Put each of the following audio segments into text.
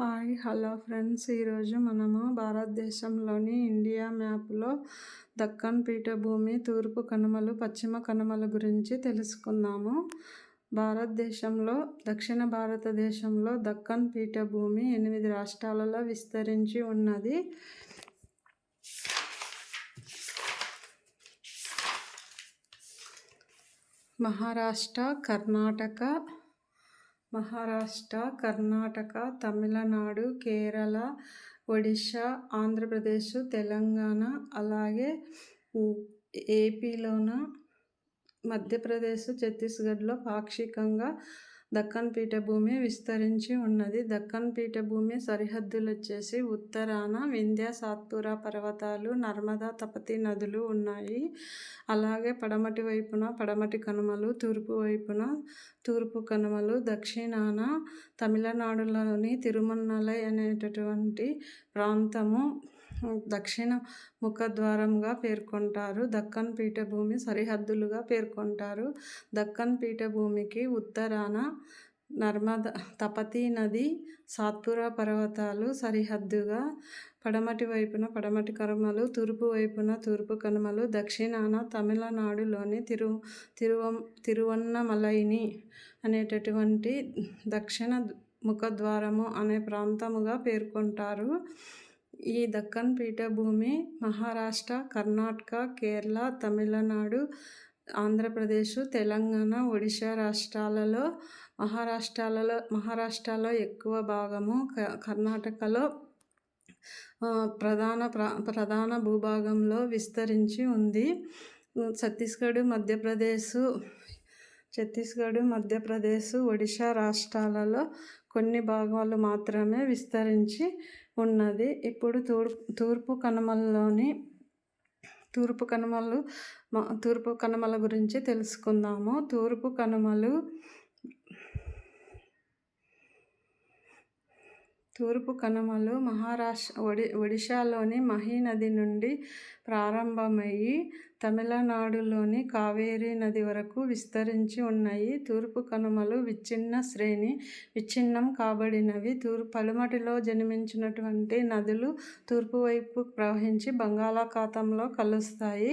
Hi hello friends. ఈరోజు మనము భారతదేశంలోని ఇండియా మ్యాప్లో దక్కన్ పీఠభూమి తూర్పు కనుమలు పశ్చిమ కనుమల గురించి తెలుసుకుందాము. భారతదేశంలో దక్షిణ భారతదేశంలో దక్కన్ పీఠభూమి ఎనిమిది రాష్ట్రాలలో విస్తరించి ఉన్నది. మహారాష్ట్ర కర్ణాటక మహారాష్ట్ర కర్ణాటక తమిళనాడు కేరళ ఒడిశా ఆంధ్రప్రదేశ్ తెలంగాణ అలాగే ఏపీలోన మధ్యప్రదేశ్ ఛత్తీస్గఢ్లో పాక్షికంగా దక్కన్ పీఠభూమి విస్తరించి ఉన్నది. దక్కన్ పీఠభూమి సరిహద్దులు వచ్చేసి ఉత్తరాన వింధ్య సాత్పురా పర్వతాలు నర్మదా తపతి నదులు ఉన్నాయి. అలాగే పడమటి వైపున పడమటి కనుమలు తూర్పు వైపున తూర్పు కనుమలు దక్షిణాన తమిళనాడులోని తిరుమన్నలై అనేటటువంటి ప్రాంతము దక్షిణ ముఖద్వారంగా పేర్కొంటారు. దక్కన్ పీఠభూమి సరిహద్దులుగా పేర్కొంటారు. దక్కన్ పీఠభూమికి ఉత్తరాన నర్మద తపతీ నది సాత్పురా పర్వతాలు సరిహద్దుగా పడమటి వైపున పడమటి కనుమలు తూర్పు వైపున తూర్పు కనుమలు దక్షిణాన తమిళనాడులోని తిరు తిరువ తిరువన్నమలైని అనేటటువంటి దక్షిణ ముఖద్వారము అనే ప్రాంతముగా పేర్కొంటారు. ఈ దక్కన్ పీఠభూమి మహారాష్ట్ర కర్ణాటక కేరళ తమిళనాడు ఆంధ్రప్రదేశ్ తెలంగాణ ఒడిశా రాష్ట్రాలలో మహారాష్ట్రాలలో మహారాష్ట్రలో ఎక్కువ భాగము కర్ణాటకలో ప్రధాన ప్ర ప్రధాన భూభాగంలో విస్తరించి ఉంది. ఛత్తీస్గఢ్ మధ్యప్రదేశ్ ఛత్తీస్గఢ్ మధ్యప్రదేశ్ ఒడిశా రాష్ట్రాలలో కొన్ని భాగాలు మాత్రమే విస్తరించి ఉన్నది. ఇప్పుడు తూర్పు తూర్పు కనుమల్లోని తూర్పు కనుమలు తూర్పు కనుమల గురించి తెలుసుకుందాము. తూర్పు కనుమలు తూర్పు కనుమలు మహారాష్ట్ర ఒడి ఒడిశాలోని మహీనది నుండి ప్రారంభమయ్యి తమిళనాడులోని కావేరీ నది వరకు విస్తరించి ఉన్నాయి. తూర్పు కనుమలు విచ్ఛిన్న శ్రేణి విచ్ఛిన్నం కాబడినవి. తూర్పు పలుమటిలో జన్మించినటువంటి నదులు తూర్పు వైపు ప్రవహించి బంగాళాఖాతంలో కలుస్తాయి.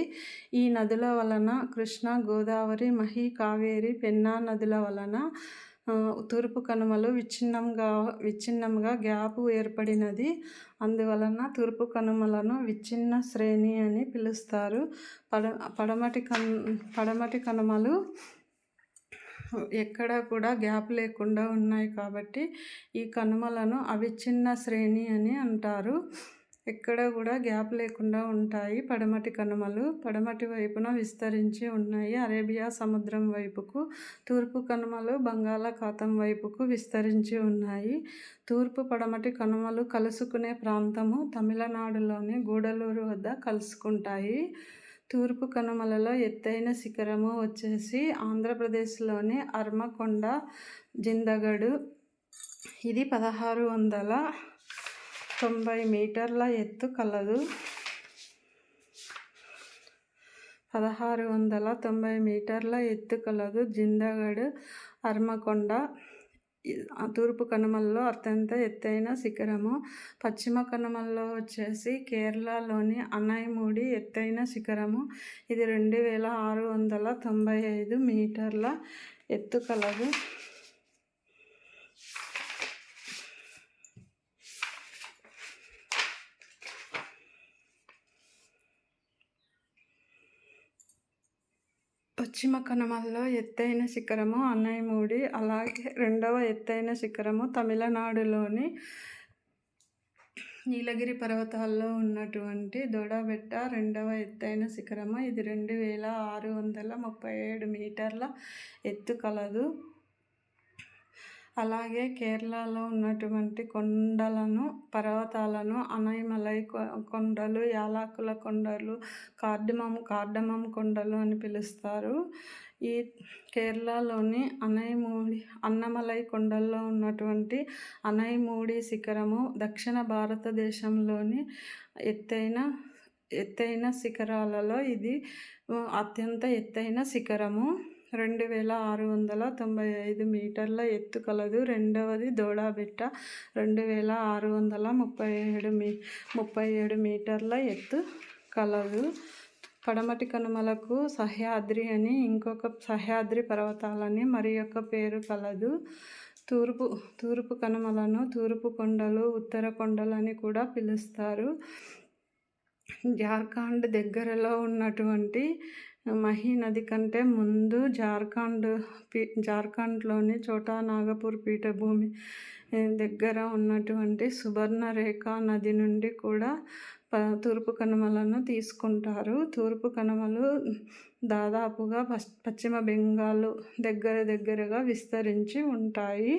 ఈ నదుల వలన కృష్ణ గోదావరి మహి కావేరి పెన్నా నదుల వలన తూర్పు కనుమలు విచ్ఛిన్నంగా విచ్ఛిన్నంగా గ్యాప్ ఏర్పడినది. అందువలన తూర్పు కనుమలను విచ్ఛిన్న శ్రేణి అని పిలుస్తారు. పడ పడమటి కన్ పడమటి కనుమలు ఎక్కడ కూడా గ్యాప్ లేకుండా ఉన్నాయి కాబట్టి ఈ కనుమలను అవిచ్ఛిన్న శ్రేణి అని అంటారు. ఎక్కడ కూడా గ్యాప్ లేకుండా ఉంటాయి. పడమటి కనుమలు పడమటి వైపున విస్తరించి ఉన్నాయి. అరేబియా సముద్రం వైపుకు తూర్పు కనుమలు బంగాళాఖాతం వైపుకు విస్తరించి ఉన్నాయి. తూర్పు పడమటి కనుమలు కలుసుకునే ప్రాంతము తమిళనాడులోని గూడలూరు వద్ద కలుసుకుంటాయి. తూర్పు కనుమలలో ఎత్తైన శిఖరము వచ్చేసి ఆంధ్రప్రదేశ్లోని అర్మకొండ జిందగడు. ఇది పదహారు వందల తొంభై మీటర్ల ఎత్తు కలదు. పదహారు వందల తొంభై మీటర్ల ఎత్తు కలదు. జిందగఢ్ హర్మకొండ తూర్పు కనుమల్లో అత్యంత ఎత్తైన శిఖరము. పశ్చిమ కనుమల్లో వచ్చేసి కేరళలోని అనైముడి ఎత్తైన శిఖరము. ఇది రెండు వేల ఆరు వందల తొంభై ఐదు మీటర్ల ఎత్తు కలదు. పశ్చిమ కనుమల్లో ఎత్తైన శిఖరము అన్నయ్యమూడి అలాగే రెండవ ఎత్తైన శిఖరము తమిళనాడులోని నీలగిరి పర్వతాల్లో ఉన్నటువంటి దొడబెట్ట రెండవ ఎత్తైన శిఖరము. ఇది రెండు వేల ఆరు వందల ముప్పై ఏడు మీటర్ల ఎత్తు కలదు. అలాగే కేరళలో ఉన్నటువంటి కొండలను పర్వతాలను అనైమలై కొండలు యాలకుల కొండలు కార్డమం కార్డమం కొండలు అని పిలుస్తారు. ఈ కేరళలోని అనైమూడి అన్నమలై కొండల్లో ఉన్నటువంటి అనైమూడి శిఖరము దక్షిణ భారతదేశంలోని ఎత్తైన ఎత్తైన శిఖరాలలో ఇది. అత్యంత ఎత్తైన శిఖరము. రెండు వేల ఆరు వందల తొంభై ఐదు మీటర్ల ఎత్తు కలదు. రెండవది దోడాబెట్ట. రెండు వేల ఆరు వందల ముప్పై ఏడు మీ ముప్పై ఏడు మీటర్ల ఎత్తు కలదు. పడమటి కనుమలకు సహ్యాద్రి అని ఇంకొక సహ్యాద్రి పర్వతాలని మరి యొక్క పేరు కలదు. తూర్పు తూర్పు కనుమలను తూర్పు కొండలు ఉత్తర కొండలని కూడా పిలుస్తారు. జార్ఖండ్ దగ్గరలో ఉన్నటువంటి మహీ నది కంటే ముందు జార్ఖండ్ పీ జార్ఖండ్లోని చోటా నాగపూర్ పీఠభూమి దగ్గర ఉన్నటువంటి సుబర్ణరేఖ నది నుండి కూడా ప తూర్పు కనుమలను తీసుకుంటారు. తూర్పు కనుమలు దాదాపుగా పశ్చిమ బెంగాల్ దగ్గర దగ్గరగా విస్తరించి ఉంటాయి.